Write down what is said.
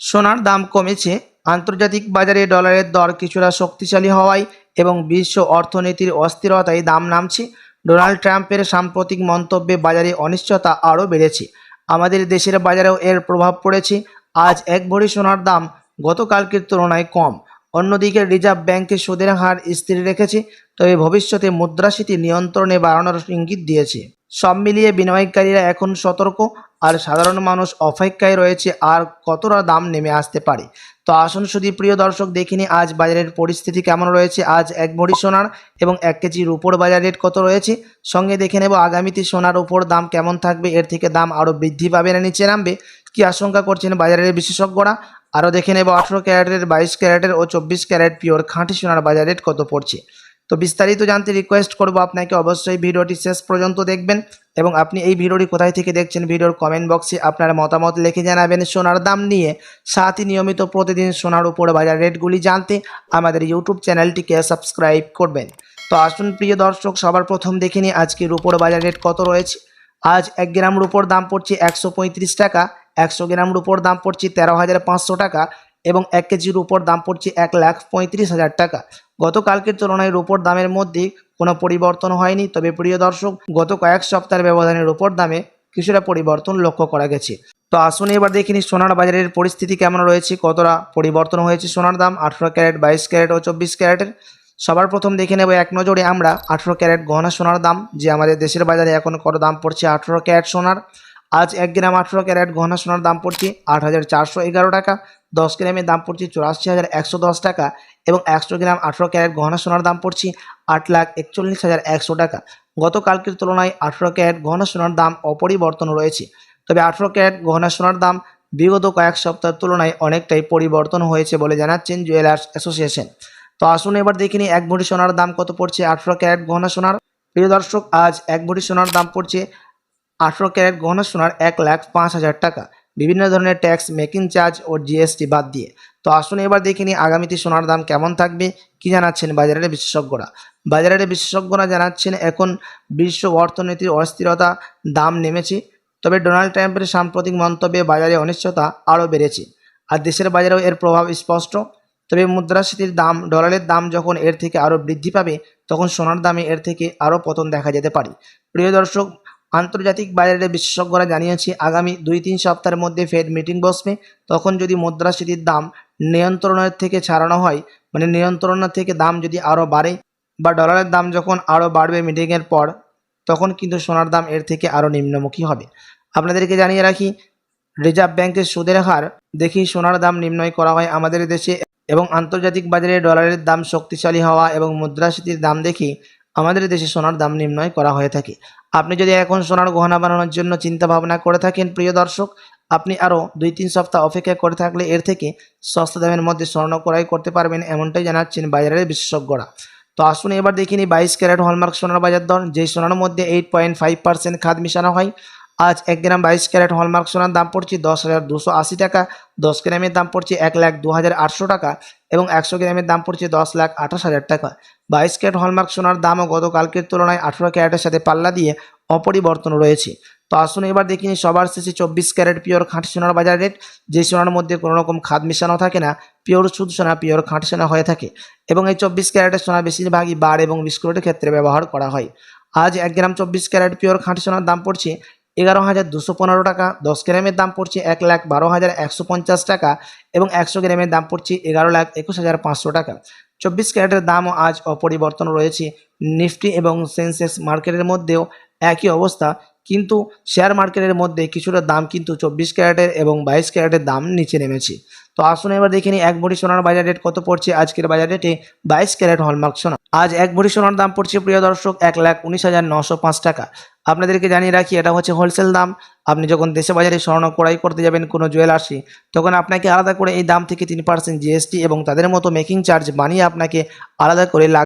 সোনার দাম কমেছে। আন্তর্জাতিক বাজারে ডলারের দর কিছুটা শক্তিশালী হওয়ায় এবং বিশ্ব অর্থনীতির অস্থিরতায় দাম নামছে। ডোনাল্ড ট্রাম্পের সাম্প্রতিক মন্তব্যে বাজারে অনিশ্চয়তা আরও বেড়েছে। আমাদের দেশের বাজারেও এর প্রভাব পড়েছে। আজ এক ভরি সোনার দাম গতকালকের তুলনায় কম। অন্যদিকে রিজার্ভ ব্যাংকে সুদের হার স্থির রেখেছে, তবে ভবিষ্যতে মুদ্রাস্ফীতি নিয়ন্ত্রণে বাড়ানোর ইঙ্গিত দিয়েছে। সব মিলিয়ে বিনিয়োগকারীরা এখন সতর্ক আর সাধারণ মানুষ অপেক্ষায় রয়েছে আর কতটা দাম নেমে আসতে পারে। তো আসুন শুধু প্রিয় দর্শক দেখিনি আজ বাজারের পরিস্থিতি কেমন রয়েছে। আজ এক ভরি সোনার এবং এক কেজির রুপোর বাজার রেট কত রয়েছে? সঙ্গে দেখে নেব আগামীতে সোনার উপর দাম কেমন থাকবে, এর থেকে দাম আরও বৃদ্ধি পাবে না নিচে নামবে? কি আশঙ্কা করছেন বাজারের বিশেষজ্ঞরা? আরও দেখে নেব, আঠেরো ক্যারেটের, বাইশ ক্যারেটের ও চব্বিশ ক্যারেট পিওর খাঁটি সোনার বাজার রেট কত পড়ছে। তো বিস্তারিত জানতে রিকোয়েস্ট করব আপনাকে, অবশ্যই ভিডিওটি শেষ পর্যন্ত দেখবেন এবং আপনি এই ভিডিওটি কোথায় থেকে দেখছেন ভিডিওর কমেন্ট বক্সে আপনার মতামত লিখে জানাবেন। সোনার দাম নিয়ে সাথে নিয়মিত প্রতিদিন সোনার উপর বাজার রেটগুলি জানতে আমাদের ইউটিউব চ্যানেলটিকে সাবস্ক্রাইব করবেন। তো আসুন প্রিয় দর্শক, সবার প্রথম দেখে নিই আজকে রুপোর বাজার রেট কত রয়েছে। আজ এক গ্রাম রুপোর দাম পড়ছে একশো পঁয়ত্রিশ টাকা। একশো গ্রাম রুপোর দাম পড়ছে তেরো হাজার পাঁচশো টাকা এবং এক কেজির উপর দাম পড়ছে এক লাখ পঁয়ত্রিশ হাজার টাকা। গতকালকের তুলনায় রুপোর দামের মধ্যে কোনো পরিবর্তন হয়নি। তবে প্রিয় দর্শক, গত কয়েক সপ্তাহের ব্যবধানে রুপোর দামে কিছুটা পরিবর্তন লক্ষ্য করা গেছে। তো আসুন এবার দেখে নিই সোনার বাজারের পরিস্থিতি কেমন রয়েছে, কতটা পরিবর্তন হয়েছে সোনার দাম, আঠেরো ক্যারেট, বাইশ ক্যারেট ও চব্বিশ ক্যারেটের। সবার প্রথম দেখে নেব এক নজরে আমরা আঠেরো ক্যারেট গহনা সোনার দাম, যে আমাদের দেশের বাজারে এখন কত দাম পড়ছে আঠেরো ক্যারেট সোনার। আজ এক গ্রাম আঠেরো ক্যারেট গহনা সোনার দাম পড়ছে আট হাজার চারশো এগারো টাকা। দশ গ্রামের দাম পড়ছে চুরাশি হাজার একশো দশ টাকা এবং একশো গ্রাম আঠেরো ক্যারেট গহনা সোনার দাম পড়ছে আট লাখ একচল্লিশ হাজার একশো টাকা। গতকালকের তুলনায় আঠেরো ক্যারেট গহনা সোনার দাম অপরিবর্তন রয়েছে। তবে আঠেরো ক্যারেট গহনা সোনার দাম বিগত কয়েক সপ্তাহের তুলনায় অনেকটাই পরিবর্তন হয়েছে বলে জানাচ্ছেন জুয়েলার্স অ্যাসোসিয়েশন। তো আসুন এবার দেখে নিই এক ভরি সোনার দাম কত পড়ছে আঠেরো ক্যারেট গহনা সোনার। প্রিয় দর্শক, আজ এক ভরি সোনার দাম পড়ছে আঠেরো ক্যারেট গহনা সোনার এক লাখ পাঁচ হাজার টাকা। বিভিন্ন ধরনের ট্যাক্স, মেকিং চার্জ ও জিএসটি বাদ দিয়ে। তো আসুন এবার দেখে নিই আগামীতে সোনার দাম কেমন থাকবে। কি জানাচ্ছেন বাজারের বিশেষজ্ঞরা? বাজারের বিশেষজ্ঞরা জানাচ্ছেন, এখন বিশ্ব অর্থনীতির অস্থিরতা দাম নেমেছে, তবে ডোনাল্ড ট্রাম্পের সাম্প্রতিক মন্তব্যে বাজারে অনিশ্চয়তা আরও বেড়েছে। আর দেশের বাজারেও এর প্রভাব স্পষ্ট, তবে মুদ্রাস্ফীতির দাম, ডলারের দাম যখন এর থেকে আরও বৃদ্ধি পাবে, তখন সোনার দামে এর থেকে আরও পতন দেখা যেতে পারে। প্রিয় দর্শক আন্তর্জাতিক বাজারের বিশেষজ্ঞরা জানিয়েছে, আগামী দুই তিন সপ্তাহের মধ্যে ফেড মিটিং বসবে। তখন যদি মুদ্রাস্ফীতির দাম নিয়ন্ত্রণের থেকে ছাড়ানো হয় মানে নিয়ন্ত্রণের থেকে দাম যদি আরও বাড়ে বা ডলারের দাম যখন আরও বাড়বে মিটিংয়ের পর, তখন কিন্তু সোনার দাম এর থেকে আরও নিম্নমুখী হবে। আপনাদেরকে জানিয়ে রাখি রিজার্ভ ব্যাংকের সুদের হার দেখি সোনার দাম নির্ণয় করা হয় আমাদের দেশে এবং আন্তর্জাতিক বাজারে ডলারের দাম শক্তিশালী হওয়া এবং মুদ্রাস্ফীতির দাম দেখি আমাদের দেশে সোনার দাম নির্ণয় করা হয়ে থাকে। আপনি যদি এখন সোনার গহনা বানানোর জন্য চিন্তা ভাবনা করে থাকেন, প্রিয় দর্শক, আপনি আরও দুই তিন সপ্তাহ অপেক্ষা করে থাকলে এর থেকে সস্তা দামের মধ্যে স্বর্ণ ক্রয় করতে পারবেন এমনটাই জানাচ্ছেন বাজারের বিশেষজ্ঞরা। তো আসুন এবার দেখিনি বাইশ ক্যারেট হলমার্ক সোনার বাজার দর। যেই সোনার মধ্যে এইট পয়েন্ট ফাইভ পার্সেন্ট খাদ মিশানো হয় আজ এক গ্রাম বাইশ ক্যারেট হলমার্ক সোনার দাম পড়ছে দশ হাজার দুশো আশি টাকা। দশ গ্রামের দাম পড়ছে এক লাখ দু হাজার আটশো টাকা এবং একশো গ্রামের দাম পড়ছে দশ লাখ আঠাশ হাজার টাকা। বাইশ ক্যারেট হলমার্ক সোনার দামও গতকালকের তুলনায় আঠেরো ক্যারেটের সাথে পাল্লা দিয়ে অপরিবর্তন রয়েছে। তো আসুন এবার দেখিনি সবার শেষে চব্বিশ ক্যারেট পিওর খাঁটি সোনার বাজার রেট। যে সোনার মধ্যে কোনো রকম খাদ মেশানো থাকে না, পিওর শুধু সোনা, পিওর খাঁটি সোনা হয়ে থাকে এবং এই চব্বিশ ক্যারেটের সোনা বেশিরভাগই বার এবং বিস্কুটের ক্ষেত্রে ব্যবহার করা হয়। আজ এক গ্রাম চব্বিশ ক্যারেট পিওর খাঁটি সোনার দাম পড়ছে এগারো হাজার দুশো পনেরো টাকা, দশ গ্রামের দাম পড়ছে এক লাখ বারো হাজার একশো পঞ্চাশ টাকা এবং একশো গ্রামের দাম পড়ছে এগারো লাখ একুশ হাজার পাঁচশো টাকা। চব্বিশ ক্যারেটের দামও আজ অপরিবর্তন রয়েছে। নিফটি এবং সেন্সেক্স মার্কেটের মধ্যেও একই অবস্থা, কিন্তু শেয়ার মার্কেটের মধ্যে কিছুটা দাম কিন্তু চব্বিশ ক্যারেটের এবং বাইশ ক্যারেটের দাম নিচে নেমেছে। তো আসুন এবার দেখে এক ভরি সোনার বাজার রেট কত পড়ছে? আজকের বাজার রেটে বাইশ ক্যারেট হলমার্ক সোনা। আজ এক ভরি সোনার দাম পড়ছে, প্রিয় দর্শক, এক লাখ উনিশ হাজার নশো পাঁচ টাকা। আপনাদেরকে জানিয়ে রাখি, এটা হচ্ছে হোলসেল দাম। আপনি যখন দেশে বাজারে স্বর্ণ ক্রয় করতে যাবেন, কোনো জুয়েলার্সে তখন আপনাকে আলাদা করে এই দাম থেকে তিন পার্সেন্ট জিএসটি এবং তাদের মতো মেকিং চার্জ বানিয়ে আপনাকে আলাদা করে